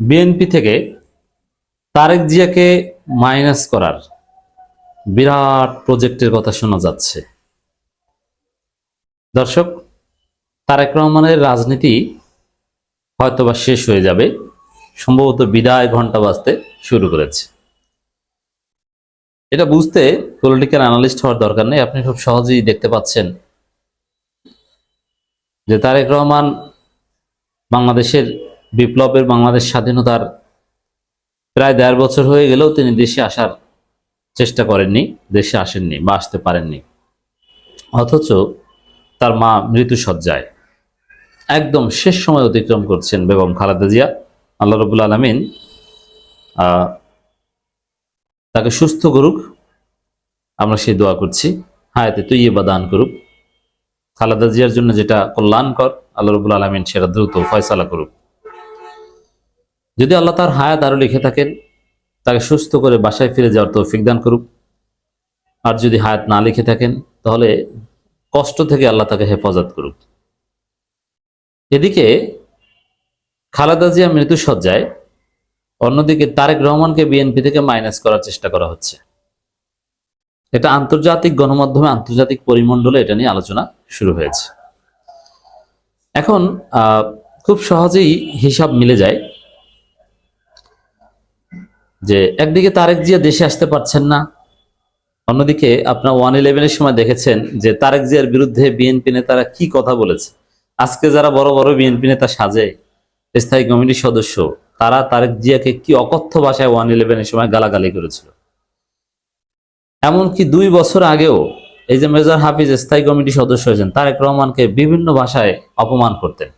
BNP থেকে তারেক জিয়াকে minus করার বিরাট প্রজেক্টের কথা শোনা যাচ্ছে। দর্শক, তারেক রহমানের রাজনীতি হয়তোবা শেষ হয়ে যাবে। সম্ভবত বিদায় ঘণ্টা বাজতে শুরু করেছে। এটা বুঝতে পলিটিক্যাল অ্যানালিস্ট হওয়ার দরকার নেই। আপনি খুব সহজেই দেখতে পাচ্ছেন যে তারেক রহমান বাংলাদেশের বিপ্লবের বাংলাদেশ স্বাধীনতার প্রায় দেড় বছর হয়ে গেলেও তিনি দেশে আসার চেষ্টা করেননি, দেশে আসেননি বা আসতে পারেননি। অথচ তার মা মৃত্যুসজ্জায় একদম শেষ সময় অতিক্রম করছেন বেগম খালেদা জিয়া। আল্লাহ রবুল আলমিন তাকে সুস্থ করুক। আমরা সেই দোয়া করছি, হায়াতে তুই বা দান করুক। খালেদা জিয়ার জন্য যেটা কল্যাণকর, আল্লাহ রবুল আলমিন সেটা দ্রুত ফয়সালা করুক। যদি আল্লাহ তার হায়াত আরও লিখে থাকেন, তাকে সুস্থ করে বাসায় ফিরে যাওয়ার তৌফিক দান করুক। আর যদি হায়াত না লিখে থাকেন, তাহলে কষ্ট থেকে আল্লাহ তাকে হেফাজত করুক। এদিকে খালেদা জিয়া মৃত্যুসজ্জায় অন্যদিকে তারেক রহমানকে বিএনপি থেকে মাইনাস করার চেষ্টা করা হচ্ছে। এটা আন্তর্জাতিক গণমাধ্যমে আন্তর্জাতিক পরিমণ্ডলে এটা নিয়ে আলোচনা শুরু হয়েছে। এখন খুব সহজেই হিসাব মিলে যায় যে একদিকে তারেক জিয়া দেশে আসতে পারছেন না, অন্যদিকে আপনার ওয়ান ইলেভেনের সময় দেখেছেন যে তারেক জিয়ার বিরুদ্ধে বিএনপি নেতারা কি কথা বলেছে। আজকে যারা বড় বড় বিএনপি নেতা সাজে, স্থায়ী কমিটির সদস্য, তারা তারেক জিয়াকে কি অকথ্য ভাষায় ওয়ান ইলেভেনের সময় গালাগালি করেছিল। এমনকি দুই বছর আগেও এই যে মেজর হাফিজ স্থায়ী কমিটির সদস্য হয়েছেন, তারেক রহমানকে বিভিন্ন ভাষায় অপমান করতেন।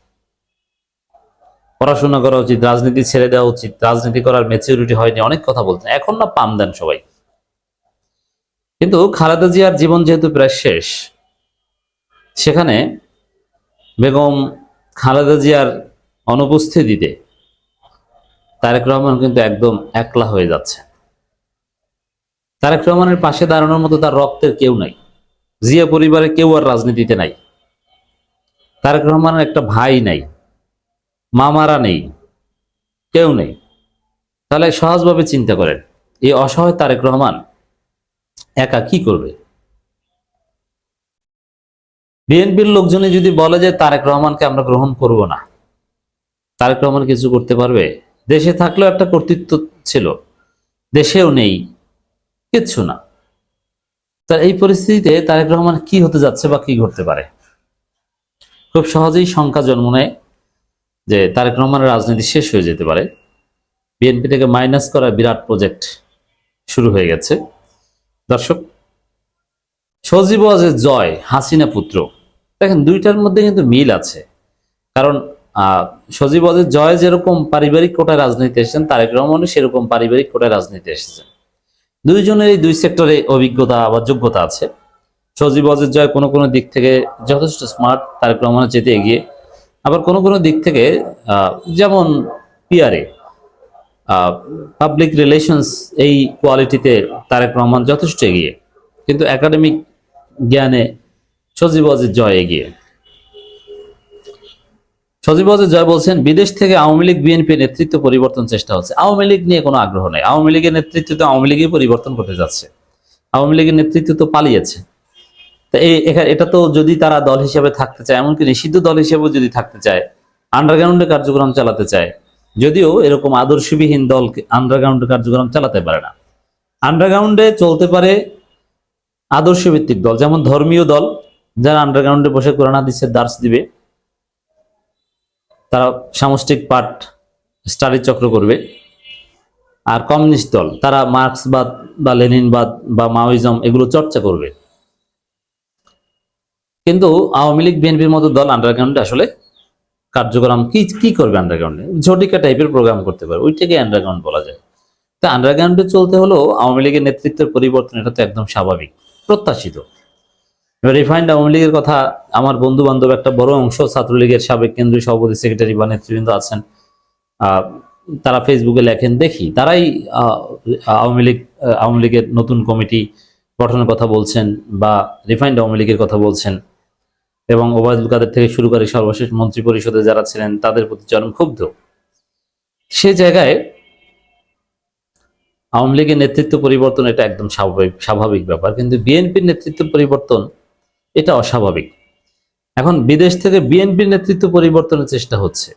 পড়াশোনা করা উচিত, রাজনীতি ছেড়ে দেওয়া উচিত, রাজনীতি করার ম্যাচিউরিটি হয়নি, অনেক কথা বলতেন এখন না পাম দেন সবাই। কিন্তু খালেদা জিয়ার জীবন যেহেতু প্রায় শেষ, সেখানে বেগম খালেদা জিয়ার অনুপস্থিতিতে তারেক রহমান কিন্তু একদম একলা হয়ে যাচ্ছে। তারেক রহমানের পাশে দাঁড়ানোর মতো তার রক্তের কেউ নাই। জিয়া পরিবারের কেউ আর রাজনীতিতে নাই। তারেক রহমানের একটা ভাই নাই। মামারা নেই, কেউ নেই। তাহলে সহজভাবে চিন্তা করেন, এই অসহায় তারেক রহমান একা কি করবে? বিএনপির লোকজনে যদি বলে যে তারেক রহমানকে আমরা গ্রহণ করব না, তারেক রহমান কিছু করতে পারবে? দেশে থাকলেও একটা কর্তৃত্ব ছিল, দেশেও নেই, কিচ্ছু না। তার এই পরিস্থিতিতে তারেক রহমান কি হতে যাচ্ছে বা কি ঘটতে পারে? খুব সহজেই শঙ্কা জন্ম নেয়। যে তারেক রহমানের রাজনীতি শেষ হয়ে যেতে পারে। বিএনপি থেকে মাইনাস করা বিরাট প্রজেক্ট শুরু হয়ে গেছে। দর্শক, সজীব ওয়াজের জয়, হাসিনা পুত্র, দেখেন দুইটার মধ্যে কিন্তু মিল আছে। কারণ সজীব ওয়াজের জয় যেরকম পারিবারিক কোটায় রাজনীতি এসেছেন, তারেক রহমানও সেরকম পারিবারিক কোটায় রাজনীতি এসেছেন। দুইজনের এই দুই সেক্টরে অভিজ্ঞতা বা যোগ্যতা আছে। সজীব ওয়াজের জয় কোনো কোনো দিক থেকে যথেষ্ট স্মার্ট, তারেক রহমানের যেতে এগিয়ে আবার কোনো কোনো দিক থেকে যেমন পিয়ারে পাবলিক রিলেশনস এই কোয়ালিটিতে তারেক রহমান যথেষ্ট এগিয়ে, কিন্তু একাডেমিক জ্ঞানে সজীব জয় এগিয়ে। সজীব জয় বলছেন, বিদেশ থেকে আওয়ামী লীগ বিএনপি নেতৃত্ব পরিবর্তন চেষ্টা হচ্ছে। আওয়ামী লীগ নিয়ে কোনো আগ্রহ নেই। আওয়ামী লীগের নেতৃত্ব তো আওয়ামী লীগই পরিবর্তন করতে যাচ্ছে। আওয়ামী লীগের নেতৃত্ব তো পালিয়েছে। এটা তো যদি তারা দল হিসেবে থাকতে চায়, এমনকি নিষিদ্ধ দল হিসেবেও যদি থাকতে চায় আন্ডারগ্রাউন্ডে কার্যক্রম চালাতে চায়, যদিও এরকম আদর্শবিহীন দল আন্ডারগ্রাউন্ডে কার্যক্রম চালাতে পারে না। আন্ডারগ্রাউন্ডে চলতে পারে আদর্শ ভিত্তিক দল, যেমন ধর্মীয় দল, যারা আন্ডারগ্রাউন্ডে বসে কোরআন হাদিসের দার্স দিবে, তারা সামষ্টিক পাঠ, স্টাডি চক্র করবে। আর কমিউনিস্ট দল, তারা মার্ক্সবাদ বা লেনিনবাদ বা মাওইজম এগুলো চর্চা করবে। কিন্তু আওয়ামী লীগ, বিএনপির মতো দল আন্ডারগ্রাউন্ডে আসলে কার্যক্রম কি কি করবে আন্ডারগ্রাউন্ডে ঝটিকা টাইপের প্রোগ্রাম করতে পারে, ওইটাকে আন্ডারগ্রাউন্ড বলা যায়। তা আন্ডারগ্রাউন্ডে চলতে হলেও আওয়ামী লীগের নেতৃত্বের পরিবর্তন এটা তো একদম স্বাভাবিক, প্রত্যাশিত। রিফাইন্ড আওয়ামী লীগের কথা, আমার বন্ধু বান্ধব একটা বড় অংশ ছাত্রলীগের সাবেক কেন্দ্রীয় সভাপতি সেক্রেটারি বা নেতৃবৃন্দ আছেন। তারা ফেসবুকে লেখেন, দেখি, তারাই আওয়ামী লীগ, আওয়ামী লীগের নতুন কমিটি গঠনের কথা বলছেন বা রিফাইন্ড আওয়ামী লীগের কথা বলছেন। এবং ওবায়দুল কাদের থেকে শুরু করে সর্বশেষ মন্ত্রী পরিষদে যারা ছিলেন, তাদের প্রতি চরম ক্ষুব্ধ। সে জায়গায় আওয়ামী লীগের নেতৃত্ব পরিবর্তন এটা একদম স্বাভাবিক স্বাভাবিক ব্যাপার। কিন্তু বিএনপির নেতৃত্ব পরিবর্তন এটা অস্বাভাবিক। এখন বিদেশ থেকে বিএনপির নেতৃত্ব পরিবর্তনের চেষ্টা হচ্ছে।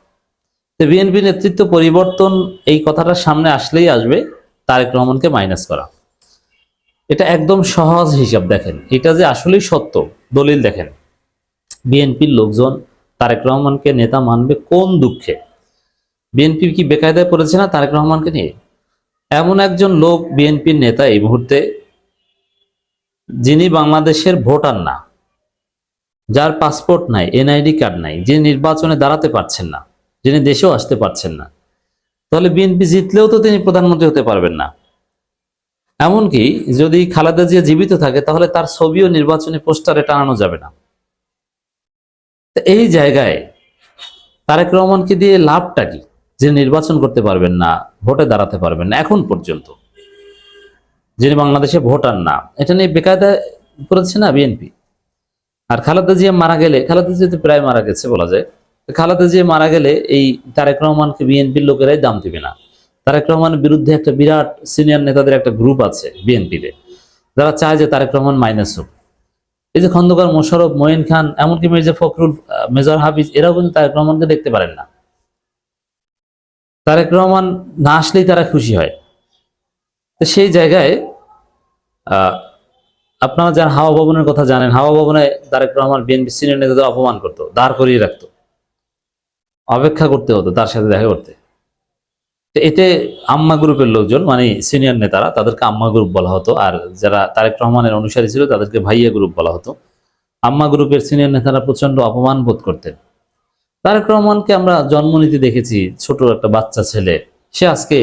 তো বিএনপি নেতৃত্ব পরিবর্তন এই কথাটা সামনে আসলেই আসবে, তারেক রহমানকে মাইনাস করা। এটা একদম সহজ হিসাব দেখেন। এটা যে আসলেই সত্য, দলিল দেখেন। বিএনপির লোকজন তারেক রহমানকে নেতা মানবে কোন দুঃখে? বিএনপি কি বেকায়দায় পড়েছে না তারেক রহমানকে নিয়ে? এমন একজন লোক বিএনপির নেতা এই মুহূর্তে, যিনি বাংলাদেশের ভোটার না, যার পাসপোর্ট নাই, এনআইডি কার্ড নাই, যিনি নির্বাচনে দাঁড়াতে পারছেন না, যিনি দেশেও আসতে পারছেন না, তাহলে বিএনপি জিতলেও তো তিনি প্রধানমন্ত্রী হতে পারবেন না। এমনকি যদি খালেদা জিয়া জীবিত থাকে, তাহলে তার ছবিও নির্বাচনী পোস্টারে টানানো যাবে না। এই জায়গায় তারেক রহমানকে দিয়ে লাভটা কি? যে নির্বাচন করতে পারবেন না, ভোটে দাঁড়াতে পারবেন না, এখন পর্যন্ত। যিনি বাংলাদেশে ভোটার না, এটা নিয়ে বেকায়দা করেছে না বিএনপি? আর খালেদা জিয়া মারা গেলে, খালেদা জিয়া তো প্রায় মারা গেছে বলা যায় খালেদা জিয়া মারা গেলে এই তারেক রহমানকে বিএনপির লোকেরাই দাম দিবে না। তারেক রহমানের বিরুদ্ধে একটা বিরাট সিনিয়র নেতাদের একটা গ্রুপ আছে বিএনপিতে, যারা চায় যে তারেক রহমান মাইনাস হোক। এই যে খন্দকার মোশারফ মঈন খান, এমনকি মির্জা ফখরুল মেজর হাফিজ, এরাও কিন্তু তারেক রহমানকে দেখতে পারেন না। তারেক রহমান না আসলেই তারা খুশি হয়। তো সেই জায়গায় আপনারা যারা হাওয়া ভবনের কথা জানেন, হাওয়া ভবনে তারেক রহমান বিএনপি সিনিয়র নেতাদের অপমান করতো, দাঁড় করিয়ে রাখতো। অপেক্ষা করতে হতো তার সাথে দেখা করতে। তো এতে আম্মা গ্রুপের লোকজন মানে সিনিয়র নেতারা, তাদেরকে আম্মা গ্রুপ বলা হতো। আর যারা তারেক রহমানের অনুসারী ছিল, তাদেরকে ভাইয়া গ্রুপ বলা হতো। আম্মা গ্রুপের সিনিয়র নেতারা প্রচণ্ড অপমান বোধ করতেন। তারেক রহমানকে আমরা জন্ম নিতে দেখেছি, ছোট একটা বাচ্চা ছেলে। সে আজকে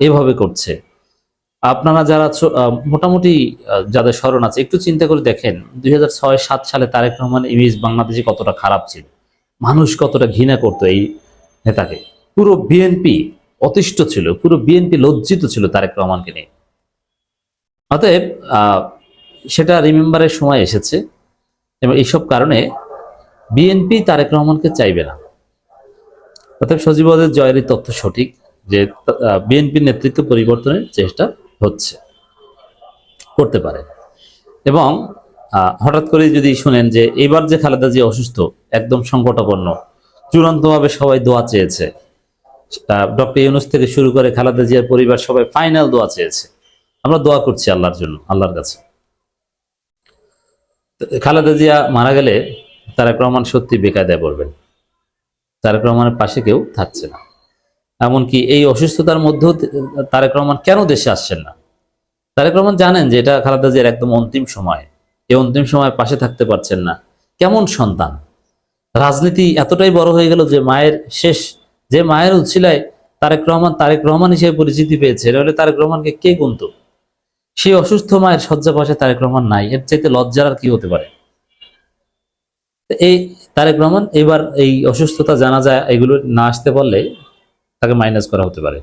এভাবে করছে। আপনারা যারা মোটামুটি যাদের স্মরণ আছে, একটু চিন্তা করে দেখেন, দুই সাত সালে তারেক রহমান ইমেজ বাংলাদেশে কতটা খারাপ ছিল। মানুষ কতটা ঘৃণা করতো এই নেতাকে। পুরো বিএনপি অতিষ্ঠ ছিল, পুরো বিএনপি লজ্জিত ছিল তারেক রহমানকে নিয়ে। অতএব সেটা রিমেম্বারের সময় এসেছে এবং এইসব কারণে বিএনপি তারেক রহমানকে চাইবে না। অতএব সজীবদের জয়ের তথ্য সঠিক যে বিএনপির নেতৃত্ব পরিবর্তনের চেষ্টা হচ্ছে, করতে পারে। এবং হঠাৎ করে যদি শুনেন যে, এবার যে খালেদা জিয়া অসুস্থ, একদম সংকটাপন্ন, চূড়ান্তভাবে সবাই দোয়া চেয়েছে ডক্টর ইউনুস থেকে শুরু করে খালেদা জিয়ার পরিবার সবাই ফাইনাল দোয়া চেয়েছে। আমরা দোয়া করছি আল্লাহর জন্য, আল্লাহর কাছে। খালেদা জিয়া মারা গেলে তারেক রহমান সত্যি বেকায়দায় পড়বেন। তারেক রহমানের পাশে কেউ থাকছে না। এমনকি এই অসুস্থতার মধ্যেও তারেক রহমান কেন দেশে আসছেন না? তারেক রহমান জানেন যে এটা খালেদা জিয়ার একদম অন্তিম সময়। এই অন্তিম সময় পাশে থাকতে পারছেন না। কেমন সন্তান? রাজনীতি এতটাই বড় হয়ে গেল যে মায়ের শেষ যে মায়ের উচ্ছিলায় তারেক রহমান তারেক রহমান হিসেবে পরিচিতি পেয়েছে হলে তারেক রহমানকে কে গুনত? সেই অসুস্থ মায়ের শয্যা পাশে তারেক রহমান নাই, এর চাইতে লজ্জার আর কি হতে পারে? এই তারেক রহমান, এবার এই অসুস্থতা জানা যায়, এগুলো না আসতে পারলে তাকে মাইনাস করা হতে পারে।